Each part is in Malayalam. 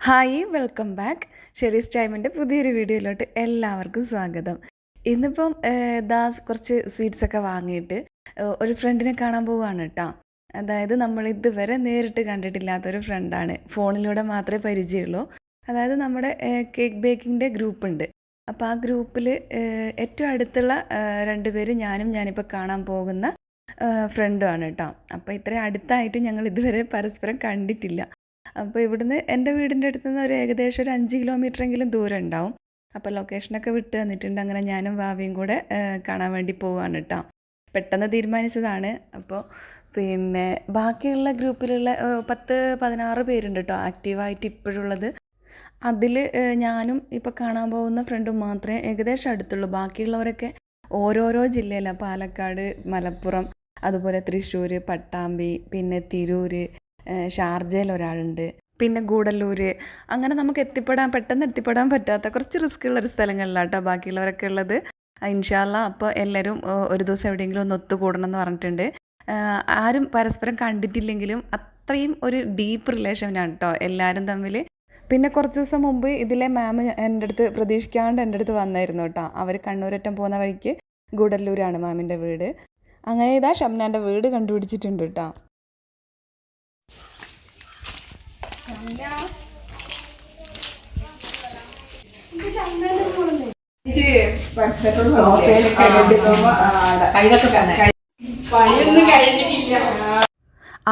Hi welcome back. ഷെറീസ് ടൈമിന്റെ പുതിയൊരു വീഡിയോയിലോട്ട് എല്ലാവർക്കും സ്വാഗതം. ഇന്നിപ്പം ദാസ് കുറച്ച് സ്വീറ്റ്സ് ഒക്കെ വാങ്ങിയിട്ട് ഒരു ഫ്രണ്ടിനെ കാണാൻ പോവുകയാണ് കേട്ടോ അതായത് നമ്മൾ ഇതുവരെ നേരിട്ട് കണ്ടിട്ടില്ലാത്തൊരു ഫ്രണ്ടാണ്. ഫോണിലൂടെ മാത്രമേ പരിചയമുള്ളൂ. അതായത് നമ്മുടെ കേക്ക് ബേക്കിങ്ങിന്റെ ഗ്രൂപ്പ് ഉണ്ട് അപ്പോൾ ആ ഗ്രൂപ്പിൽ ഏറ്റവും അടുത്തുള്ള രണ്ട് പേര് ഞാനും ഞാനിപ്പോൾ കാണാൻ പോകുന്ന ഫ്രണ്ടുമാണ് കേട്ടോ അപ്പോൾ ഇത്രയും അടുത്തായിട്ട് ഞങ്ങൾ ഇതുവരെ പരസ്പരം കണ്ടിട്ടില്ല. അപ്പോൾ ഇവിടുന്ന് എന്റെ വീടിന്റെ അടുത്ത് നിന്ന് ഒരു ഏകദേശം ഒരു അഞ്ച് കിലോമീറ്റർ എങ്കിലും ദൂരം ഉണ്ടാവും. അപ്പോൾ ലൊക്കേഷനൊക്കെ വിട്ട് തന്നിട്ടുണ്ട്. അങ്ങനെ ഞാനും ഭാവിയും കൂടെ കാണാൻ വേണ്ടി പോവാണ് കേട്ടോ. പെട്ടെന്ന് തീരുമാനിച്ചതാണ്. അപ്പോൾ പിന്നെ ബാക്കിയുള്ള ഗ്രൂപ്പിലുള്ള പത്ത് പതിനാറ് പേരുണ്ട് കേട്ടോ ആക്റ്റീവായിട്ട് ഇപ്പോഴുള്ളത്. അതിൽ ഞാനും ഇപ്പോൾ കാണാൻ പോകുന്ന ഫ്രണ്ടും മാത്രമേ ഏകദേശം അടുത്തുള്ളൂ. ബാക്കിയുള്ളവരൊക്കെ ഓരോരോ ജില്ലയിലാണ് പാലക്കാട് മലപ്പുറം അതുപോലെ തൃശ്ശൂർ പട്ടാമ്പി പിന്നെ തിരൂർ ഷാർജയിൽ ഒരാളുണ്ട്. പിന്നെ ഗൂഡല്ലൂർ അങ്ങനെ നമുക്ക് എത്തിപ്പെടാൻ പെട്ടെന്ന് എത്തിപ്പെടാൻ പറ്റാത്ത കുറച്ച് റിസ്ക് ഉള്ള ഒരു സ്ഥലങ്ങളിലാട്ടോ ബാക്കിയുള്ളവരൊക്കെ ഉള്ളത്. ഇൻഷാല്ല അപ്പോൾ എല്ലാവരും ഒരു ദിവസം എവിടെയെങ്കിലും ഒന്ന് ഒത്തുകൂടണം എന്ന് പറഞ്ഞിട്ടുണ്ട്. ആരും പരസ്പരം കണ്ടിട്ടില്ലെങ്കിലും അത്രയും ഒരു ഡീപ്പ് റിലേഷനാണ് കേട്ടോ എല്ലാവരും തമ്മിൽ. പിന്നെ കുറച്ച് ദിവസം മുമ്പ് ഇതിലെ മാം എന്റെ അടുത്ത് പ്രതീക്ഷിക്കാണ്ട് എന്റെ അടുത്ത് വന്നായിരുന്നു കേട്ടോ അവർ കണ്ണൂരറ്റം പോകുന്ന വഴിക്ക് ഗൂഡല്ലൂരാണ് മാമിന്റെ വീട്. അങ്ങനെ ഇതാ ഷംനാന്റെ വീട് കണ്ടുപിടിച്ചിട്ടുണ്ട് കേട്ടോ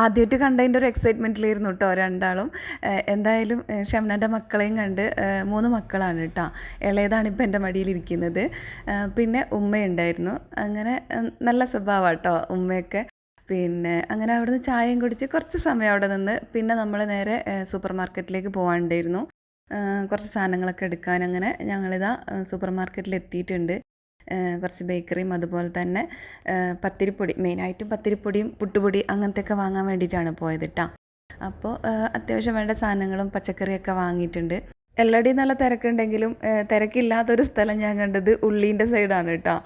ആദ്യമായിട്ട് കണ്ടതിന്റെ ഒരു എക്സൈറ്റ്മെന്റിലായിരുന്നു കേട്ടോ രണ്ടാളും. എന്തായാലും ഷംനാന്റെ മക്കളെയും കണ്ട് മൂന്ന് മക്കളാണ് കേട്ടോ ഇളയതാണ് ഇപ്പോൾ എന്റെ മടിയിലിരിക്കുന്നത് പിന്നെ ഉമ്മയുണ്ടായിരുന്നു. അങ്ങനെ നല്ല സ്വഭാവമാണ് കേട്ടോ ഉമ്മയൊക്കെ. പിന്നെ അങ്ങനെ അവിടുന്ന് ചായയും കുടിച്ച് കുറച്ച് സമയം അവിടെ നിന്ന് പിന്നെ നമ്മൾ നേരെ സൂപ്പർ മാർക്കറ്റിലേക്ക് പോകാണ്ടായിരുന്നു കുറച്ച് സാധനങ്ങളൊക്കെ എടുക്കാൻ അങ്ങനെ ഞങ്ങളിതാ സൂപ്പർ മാർക്കറ്റിൽ എത്തിയിട്ടുണ്ട് കുറച്ച് ബേക്കറിയും അതുപോലെ തന്നെ പത്തിരിപ്പൊടി മെയിനായിട്ടും പത്തിരിപ്പൊടിയും പുട്ടുപൊടി അങ്ങനത്തെയൊക്കെ വാങ്ങാൻ വേണ്ടിയിട്ടാണ് പോയത് കേട്ടോ അപ്പോൾ അത്യാവശ്യം വേണ്ട സാധനങ്ങളും പച്ചക്കറിയൊക്കെ വാങ്ങിയിട്ടുണ്ട്. എല്ലായിടെയും നല്ല തിരക്കുണ്ടെങ്കിലും തിരക്കില്ലാത്തൊരു സ്ഥലം ഞാൻ കണ്ടത് ഉള്ളീന്റെ സൈഡാണ് കേട്ടോ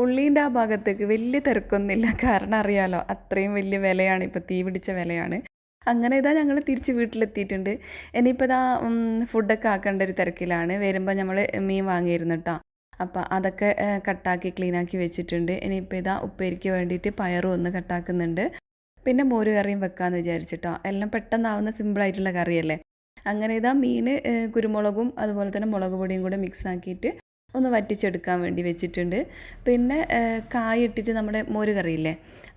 ഉള്ളീന്റെ ആ ഭാഗത്തേക്ക് വലിയ തിരക്കൊന്നുമില്ല. കാരണം അറിയാലോ അത്രയും വലിയ വിലയാണ് ഇപ്പോൾ തീ പിടിച്ച വിലയാണ്. അങ്ങനെ ഇതാ ഞങ്ങൾ തിരിച്ച് വീട്ടിലെത്തിയിട്ടുണ്ട്. ഇനിയിപ്പോൾ ഇതാ ഫുഡൊക്കെ ആക്കേണ്ട ഒരു തിരക്കിലാണ്. വരുമ്പോൾ നമ്മൾ മീൻ വാങ്ങിയിരുന്നു കേട്ടോ അപ്പോൾ അതൊക്കെ കട്ടാക്കി ക്ലീനാക്കി വെച്ചിട്ടുണ്ട്. ഇനിയിപ്പോൾ ഇതാ ഉപ്പേരിക്ക് വേണ്ടിയിട്ട് പയറും ഒന്ന് കട്ടാക്കുന്നുണ്ട്. പിന്നെ മോര് കറിയും വെക്കാമെന്ന് വിചാരിച്ചിട്ടോ എല്ലാം പെട്ടെന്നാവുന്ന സിമ്പിളായിട്ടുള്ള കറിയല്ലേ? അങ്ങനെ ഇതാ മീൻ കുരുമുളകും അതുപോലെ തന്നെ മുളക് പൊടിയും കൂടെ മിക്സ് ആക്കിയിട്ട് ഒന്ന് വറ്റിച്ചെടുക്കാൻ വേണ്ടി വെച്ചിട്ടുണ്ട്. പിന്നെ കായ ഇട്ടിട്ട് നമ്മുടെ മോര് കറിയില്ലേ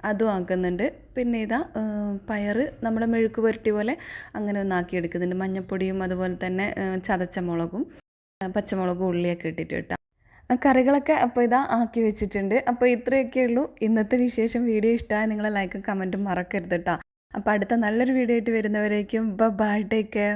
അതും ആക്കുന്നുണ്ട്. പിന്നെ ഇതാ പയർ നമ്മുടെ മെഴുക്ക് പുരട്ടി പോലെ അങ്ങനെ ഒന്ന് ആക്കിയെടുക്കുന്നുണ്ട്. മഞ്ഞൾപ്പൊടിയും അതുപോലെ തന്നെ ചതച്ച മുളകും പച്ചമുളകും ഉള്ളിയൊക്കെ ഇട്ടിട്ട് കേട്ടോ. കറികളൊക്കെ അപ്പോൾ ഇതാ ആക്കി വെച്ചിട്ടുണ്ട്. അപ്പോൾ ഇത്രയൊക്കെ ഉള്ളൂ. ഇന്നത്തെ വിശേഷം. വീഡിയോ ഇഷ്ടമായ നിങ്ങളെ ലൈക്കും കമന്റും മറക്കരുത് കേട്ടോ. അപ്പോൾ അടുത്ത നല്ലൊരു വീഡിയോ ആയിട്ട് വരുന്നവരേക്കും. ബൈ. Take care.